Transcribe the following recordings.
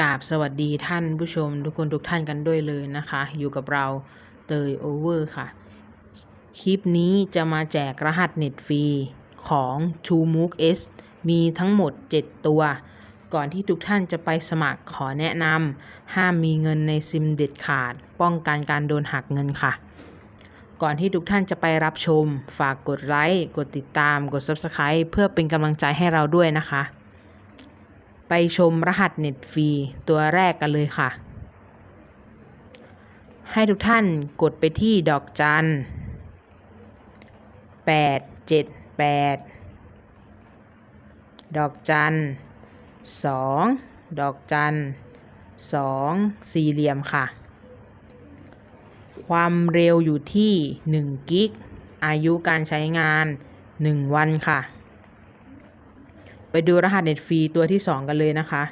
กราบสวัสดีท่านผู้ชมทุกคนทุกท่านกันด้วยเลยนะคะ อยู่กับเราเตยโอเวอร์ค่ะ คลิปนี้จะมาแจกรหัสเน็ตฟรีของ t r u m o o k S มีทั้งหมด 7 ตัว ก่อนที่ทุกท่านจะไปสมัครขอแนะนำห้ามมีเงินในซิมเด็ดขาด ป้องกันการโดนหักเงินค่ะ ก่อนที่ทุกท่านจะไปรับชม ฝากกดไลค์ กดติดตาม กด Subscribe เพื่อเป็นกำลังใจให้เราด้วยนะคะ ไปชมรหัสเน็ตฟรีตัวแรกกันเลยค่ะ ให้ทุกท่านกดไปที่ดอกจัน 8 7 8 ดอกจัน 2 ดอกจัน 2 สี่เหลี่ยมค่ะ ความเร็วอยู่ที่ 1 กิก อายุการใช้งาน 1 วันค่ะ ไปดูรหัสเน็ตฟรีตัวที่ 2 กันเลยนะคะ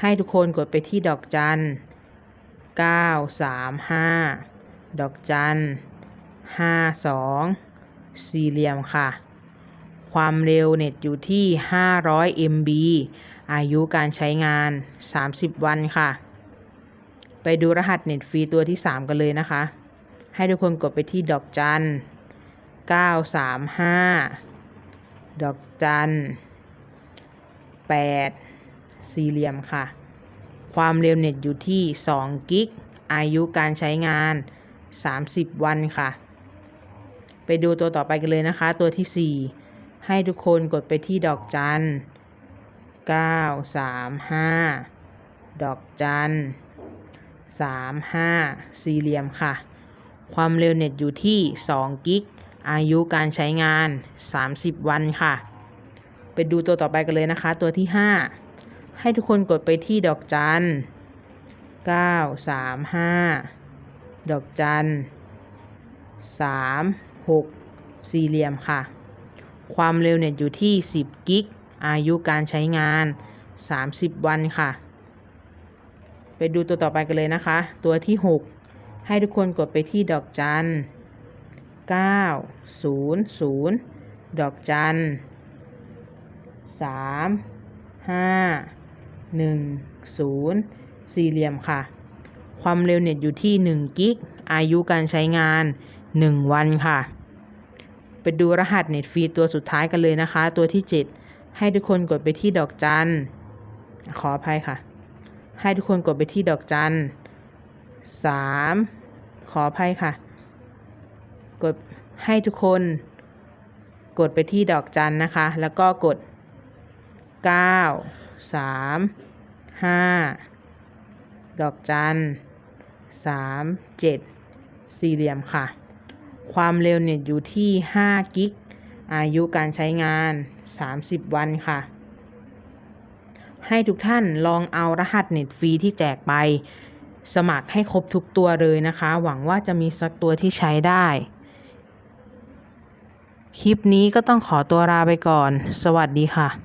ให้ทุกคนกดไปที่ดอกจัน 935 ดอกจัน 52 สี่เหลี่ยมค่ะ ความเร็วเน็ตอยู่ที่ 500 MB อายุการใช้งาน 30 วันค่ะ ไปดูรหัสเน็ตฟรีตัวที่ 3 กันเลยนะคะ ให้ทุกคนกดไปที่ดอกจัน 935 ดอกจัน8สี่เหลี่ยมค่ะ ความเร็วเน็ตอยู่ที่2กิก อายุการใช้งาน 30 วันค่ะ ไปดูตัวต่อไปกันเลยนะคะ ตัวที่ 4 ให้ทุกคนกดไปที่ดอกจัน935 ดอกจัน35 สี่เหลี่ยมค่ะ ความเร็วเน็ตอยู่ที่2กิก อายุการใช้งาน 30 วันค่ะ ไปดูตัวต่อไปกันเลยนะคะ ตัวที่ 5 ให้ทุกคนกดไปที่ดอกจัน 935 ดอกจัน 3 6 สี่เหลี่ยมค่ะ ความเร็วเน็ตอยู่ที่ 10 กิก อายุการใช้งาน 30 วันค่ะ ไปดูตัวต่อไปกันเลยนะคะ ตัวที่ 6 ให้ทุกคนกดไปที่ดอกจัน9 0 0ดอกจัน3 5 1 0สี่เหลี่ยมค่ะ ความเร็วเน็ตอยู่ที่1กิก อายุการใช้งาน1วันค่ะ ไปดูรหัสเน็ตฟรีตัวสุดท้ายกันเลยนะคะ ตัวที่7ให้ทุกคนกดไปที่ดอกจันขออภัยค่ะ ให้ทุกคนกดไปที่ดอกจัน3ขออภัยค่ะ กดให้ทุกคนกดไปที่ดอกจันนะคะ แล้วก็กด 9 3 5 ดอกจัน3 7 สี่เหลี่ยมค่ะ ความเร็วเน็ตอยู่ที่5กิก อายุการใช้งาน 30 วันค่ะ ให้ทุกท่านลองเอารหัสเน็ตฟรีที่แจกไป สมัครให้ครบทุกตัวเลยนะคะ หวังว่าจะมีสักตัวที่ใช้ได้ คลิปนี้ก็ต้องขอตัวลาไปก่อน สวัสดีค่ะ